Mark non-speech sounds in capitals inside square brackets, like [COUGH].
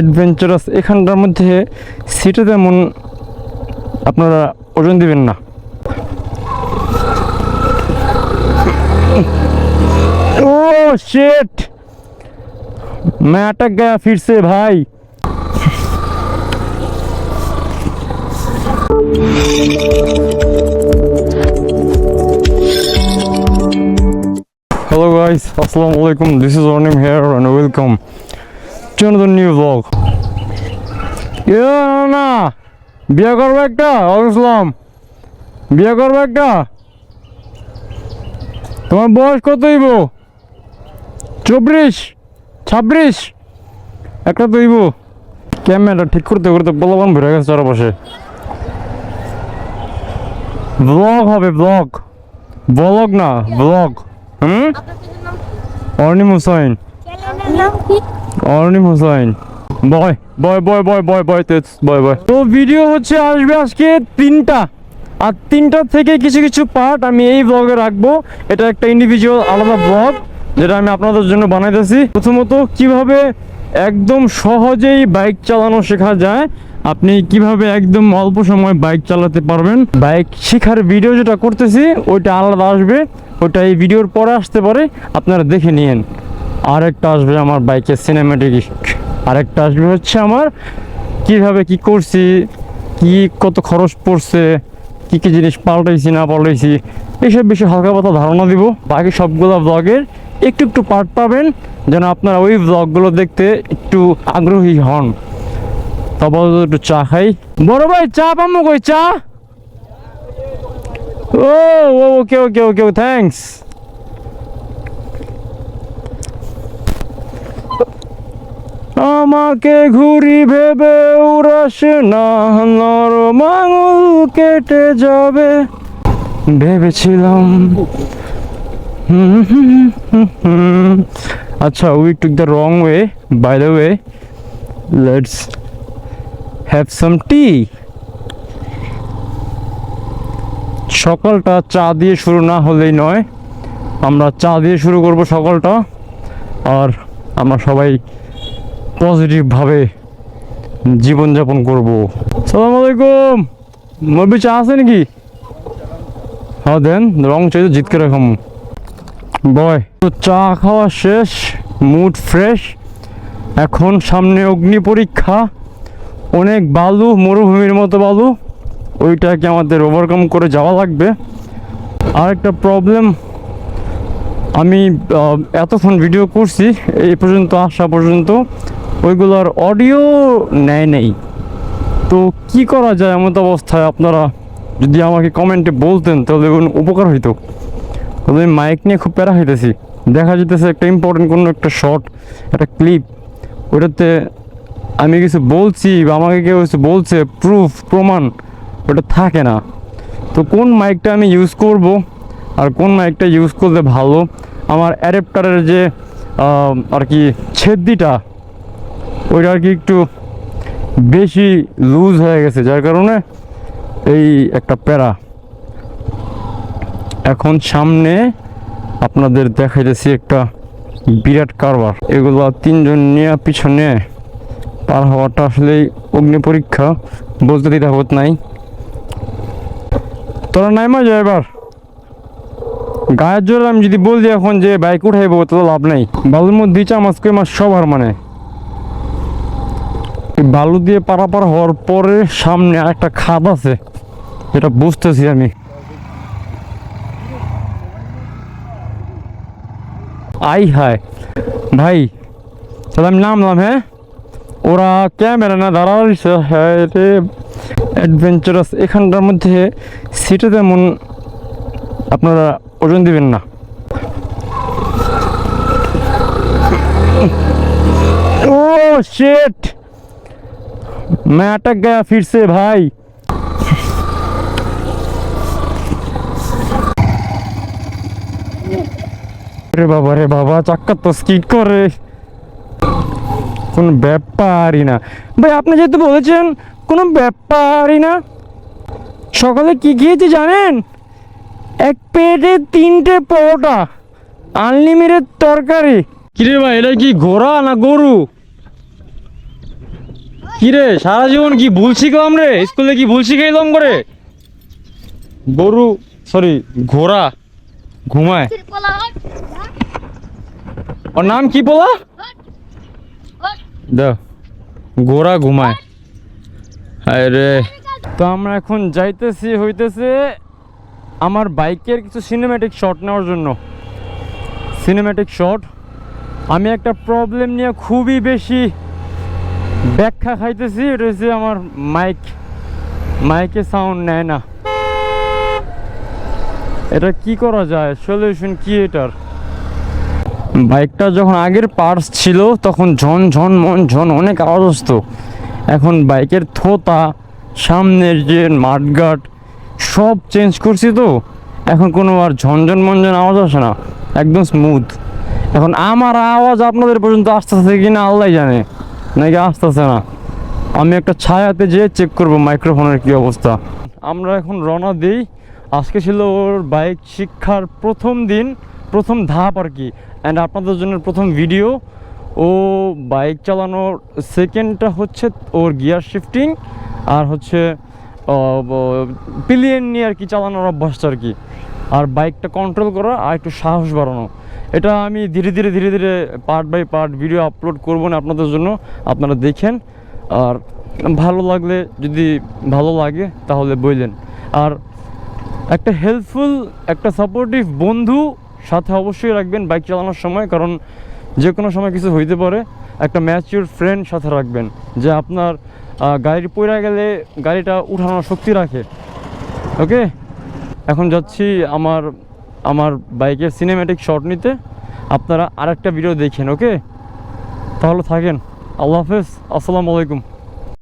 Adventurous এখানটার মধ্যে সিটে তেমন আপনারা ওজন দিবেন না [LAUGHS] ও शेट मैं अटक गया फिर से भाई Hello guys, Assalamu alaikum. This is Ornim here and welcome to another new vlog. Yeah, না বিয়ে করব একটা ইসলাম বিয়ে করব একটা। তোমার বয়স কত হইব? চব্বিশ ছাব্বিশ। একটা তো ক্যামেরা ঠিক করতে করতে বলবান ভরে গেছে চারপাশে। ব্লগ হবে ব্লগ। ব্লগ না ব্লগ। হুম? Arnim Hussain Arnim Hussain boy boy boy boy boy boy, তেজ, বয় বয়। তো ভিডিও হচ্ছে, আসবে আজকে তিনটা। আর তিনটা থেকে কিছু কিছু পার্ট আমি এই ব্লগে রাখব। এটা একটা ইন্ডিভিজুয়াল আলাদা ব্লগ যেটা আমি আপনাদের জন্য বানাইতেছি। প্রথমত, কীভাবে একদম সহজেই বাইক চালানো শেখা যায়, আপনি কীভাবে একদম অল্প সময় বাইক চালাতে পারবেন। বাইক শেখার ভিডিও যেটা করতেছি, ওইটা আলাদা আসবে। ওইটা এই ভিডিওর পরে আসতে পারে, আপনারা দেখে নিয়েন। আরেকটা আসবে আমার বাইকের সিনেমেটিক আরেকটা আসবে হচ্ছে আমার কীভাবে কি করছি কি কত খরচ পড়ছে কি কি জিনিস পাল্টাইছি না পাল্টাইছি এইসব বিষয়ে হালকা পাতা ধারণা দিব বাকি সবগুলো ব্লগের একটু একটু পার্ট পাবেন যেন আপনারা ওই ব্লগগুলো দেখতে একটু আগ্রহী হন তারপর একটু চা খাই বড় ভাই চা পামো কই চা ও ওকে ওকে ওকে থ্যাঙ্কস আমাকে ঘুরি ভেবে উড়াস না নর মাঙুল কেটে যাবে ভেবেছিলাম। আচ্ছা we took the wrong way by the way let's have some tea সকালটা চা দিয়ে শুরু না হলেই নয়, আমরা চা দিয়ে শুরু করব সকালটা, আর আমরা সবাই পজিটিভভাবে জীবনযাপন করব। সালাম আলাইকুম। মরবি চা আছে নাকি? হ্যাঁ দেন, রং চাই তো জিতকে রাখাম বয়, তো চা খাওয়া শেষ মুড ফ্রেশ এখন সামনে অগ্নি পরীক্ষা। অনেক বালু, মরুভূমির মতো বালু। ওইটাকে আমাদের ওভারকাম করে যাওয়া লাগবে। আর একটা প্রবলেম আমি এতক্ষণ ভিডিও করছি, এই পর্যন্ত আসা পর্যন্ত। ওইগুলোর অডিও নেয় নেই। তো কি করা যায় এমন অবস্থায় আপনারা যদি আমাকে কমেন্টে বলতেন, তাহলে উপকার হইতো। তাহলে আমি মাইক নিয়ে খুব প্যারা হইতেছি। দেখা যেতেছে একটা ইম্পর্টেন্ট কোনো একটা শর্ট একটা ক্লিপ ওটাতে আমি কিছু বলছি বা আমাকে কেউ কিছু বলছে প্রুফ প্রমাণ, ওটা থাকে না। তো কোন মাইকটা আমি ইউজ করব আর কোন মাইকটা ইউজ করলে ভালো? আমার অ্যাডাপ্টারের যে আর কি ছেদ্দিটা ওইটা আর কি একটু বেশি লুজ হয়ে গেছে, যার কারণে এই একটা প্যারা। এখন সামনে আপনাদের দেখাইতেছি একটা বিরাট কারবার। এগুলো তিনজন নিয়ে পিছনে পার হওয়াটা আসলে অগ্নি পরীক্ষা, বলতে দিতে হত নাই। তোরা নাই যায় এবার। গায়ের জোরে আমি যদি বলি এখন যে বাইক উঠাইবো, তো লাভ নাই। বালুর মধ্যে দিচা মাছ কই মাছ সবার মানে। বালু দিয়ে পারাপার হওয়ার পরে সামনে আরেকটা খাদ আছে। এটা বুঝতেছি আমি। আই হায়। ভাই, তাহলে আমি নামলাম হ্যাঁ? ওরা ক্যামেরা না দাঁড়া হ্যাঁ অ্যাডভেঞ্চারাস এখানটার মধ্যে সিটে তেমন আপনারা ওজন দিবেন না। ও शेट ম্যাটাক গায়া ফিরছে ভাই। রে বাবা রে তো স্কিট করে। কোন ব্যাপারই না। ভাই, আপনি যেহেতু বলেছেন, কোনো ব্যাপারই না। সকালে কি খেয়েছি জানেন? এক প্লেটে তিনটে পরোটা আনলিমিটেড তরকারি। কিরে ভাই, এটা কি ঘোড়া না গরু? কি রে, সারা জীবন কি ভুল শিখলাম রে? স্কুলে কি ভুল শিখাইলাম করে? গরু সরি ঘোড়া, ঘুমায়। ওর নাম কি বলা দেখ ঘোড়া ঘুমায়। আরে তো আমরা এখন যাইতেছি, হইতেছে আমার বাইকের কিছু সিনেম্যাটিক শট নেওয়ার জন্য। সিনেম্যাটিক শট আমি একটা প্রবলেম নিয়ে খুবই বেশি ব্যাখ্যা খাইতেছি, এটা হচ্ছে আমার মাইক মাইকে সাউন্ড নেয় না। এটা কি করা যায়? সলিউশন কি এটার? বাইকটা যখন আগের পার্টস ছিল, তখন ঝন ঝন মন ঝন অনেক আওয়াজ আসতো। এখন বাইকের থোতা, সামনের যে মাঠগাট সব চেঞ্জ করছি তো। এখন কোনো আর ঝনঝন মনঝন আওয়াজ আসে না। একদম স্মুথ এখন আমার আওয়াজ আপনাদের পর্যন্ত আসতেছে কি না আল্লাহ জানে। নাকি আসতেছে না? আমি একটা ছায়াতে যেয়ে চেক করব মাইক্রোফোনের কি অবস্থা। আমরা এখন রওনা দিই। আজকে ছিল ওর বাইক শিক্ষার প্রথম দিন, প্রথম ধাপ আর কি। অ্যান্ড আপনাদের জন্য প্রথম ভিডিও ও বাইক চালানোর সেকেন্ডটা হচ্ছে ওর গিয়ার শিফটিং আর হচ্ছে পিলিয়ন নিয়ে আর কি চালানোর অভ্যাসটা আর কি। আর বাইকটা কন্ট্রোল করা আর একটু সাহস বাড়ানো। এটা আমি ধীরে ধীরে ধীরে ধীরে part by part video upload করব না আপনাদের জন্য, আপনারা দেখেন। আর ভালো লাগলে, যদি ভালো লাগে, তাহলে বললেন। আর একটা হেল্পফুল একটা সাপোর্টিভ বন্ধু সাথে অবশ্যই রাখবেন বাইক চালানোর সময়, কারণ যে কোনো সময় কিছু হইতে পারে, একটা ম্যাচিউর ফ্রেন্ড সাথে রাখবেন, যে আপনার গাড়ি পড়ে গেলে গাড়িটা উঠানোর শক্তি রাখে। ওকে এখন যাচ্ছি আমার আমার বাইকের সিনেম্যাটিক শট নিতে। আপনারা আরেকটা ভিডিও দেখেন ওকে তাহলে থাকেন। আল্লাহ হাফেজ, আসসালামু আলাইকুম।